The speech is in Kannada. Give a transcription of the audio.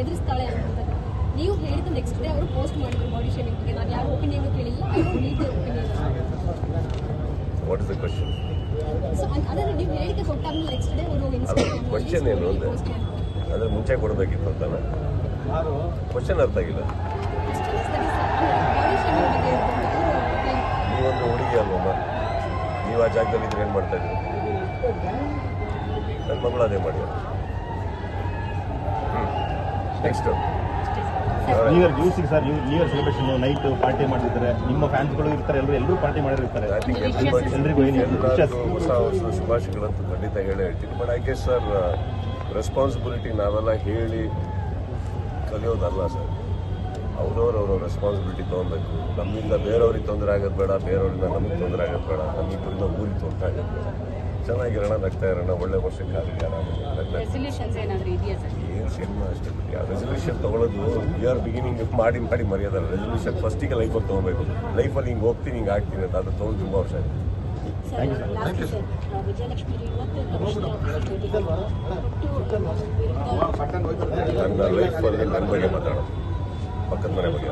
ಎದುರಿಸ್ತಾಳೆ ಅಂತ. ನೀವು ಹೇಳಿದ ನೆಕ್ಸ್ಟ್ ಡೇ ಅವರು ಪೋಸ್ಟ್ ಮಾಡಿದ್ರು ಬಾಡಿ ಶೇವಿಂಗ್ ಬಗ್ಗೆ. ನಾನು ಯಾರು ಒಪಿನಿಯನ್ ಕೇಳಿಲ್ಲ what is the question so ಅದನ್ನ ನೀವು ಹೇಳಿಕೆ ಕೊಟ್ಟಾದ್ಮೇಲೆ ನೆಕ್ಸ್ಟ್ ಡೇ ಅವರು ಕ್ವಶನ್ ಏನು ಅಂದ್ರೆ ಅದ್ರ ಮುಂಚೆ ಕೊಡಬೇಕಿತ್ತು ಅಂತಾನೆ? ಕ್ವಶನ್ ಅರ್ಥ ಆಗಿಲ್ಲ. ನೀವೊಂದು ಹುಡುಗಿ ಅಲ್ವಮ್ಮ ನೀವು ಆ ಜಾಗದಲ್ಲಿ ಇದ್ರೆ ಏನು ಮಾಡ್ತಾ ಇದ್ರಿ? ನನ್ನ ಮಗಳು ಅದೇ ಮಾಡಿ next new year ನ್ಯೂಸಿಗೆ sir new year celebration night party ಮಾಡಿರ್ತಾರೆ ನಿಮ್ಮ ಫ್ಯಾನ್ಸ್ಗಳು ಇರ್ತಾರೆ ಎಲ್ಲರೂ ಎಲ್ಲರೂ ಪಾರ್ಟಿ ಮಾಡಿರ್ತಾರೆ. ಐ ಥಿಂಕ್ ಎಲ್ರಿಗೂ ಏನು ಹೊಸ ವರ್ಷದ ಶುಭಾಶಯಗಳಂತೂ ಖಂಡಿತ ಹೇಳಿ ಹೇಳ್ತೀನಿ. But I guess sir responsibility ನಾವೆಲ್ಲ ಹೇಳಿ ಕಲಿಯೋದಲ್ಲ ಸರ್ ಅವ್ರವ್ರ ಅವ್ರವ್ರ ರೆಸ್ಪಾನ್ಸಿಬಿಲಿಟಿ ತೊಗೊಬೇಕು ನಮ್ಮಿಂದ ಬೇರೆಯವ್ರಿಗೆ ತೊಂದರೆ ಆಗೋದು ಬೇಡ ಬೇರೆಯವ್ರಿಂದ ನಮಗೆ ತೊಂದರೆ ಆಗೋದು ಬೇಡ ನಮ್ಮಿಬ್ಬರಿಂದ ಊರಿಗೆ ತೊಂದರೆ ಆಗೋದು ಬೇಡ. ಚೆನ್ನಾಗಿರೋಣ ನಗ್ತಾ ಇರೋಣ ಒಳ್ಳೆ ವರ್ಷಕ್ಕೆ ಆಗಲಿ ಏನು ಏನಾದರೂ ಸರ್ ಏನು ರೆಸಲ್ಯೂಷನ್ ತಗೊಳ್ಳೋದು ಇಯರ್ ಬಿಗಿನಿಂಗ್ ಮಾಡಿ ಮಾಡಿ ಮರ್ಯಾದಲ್ಲ ರೆಸಲ್ಯೂಷನ್ ಫಸ್ಟಿಗೆ ಲೈಫಲ್ಲಿ ತೊಗೊಬೇಕು. ಲೈಫಲ್ಲಿ ಹಿಂಗೆ ಹೋಗ್ತೀನಿ ಹಿಂಗೆ ಆಗ್ತೀನಿ ಅಂತ ಅದು ತೊಗೊಂಡು ತುಂಬ ವರ್ಷ ಆಯ್ತು. ಯು ನನ್ನ ಲೈಫಲ್ಲಿ ನನ್ನ ಬಗ್ಗೆ ಮಾತಾಡೋದು. ಪಕ್ಕದ ಮನೆ ಬಗ್ಗೆ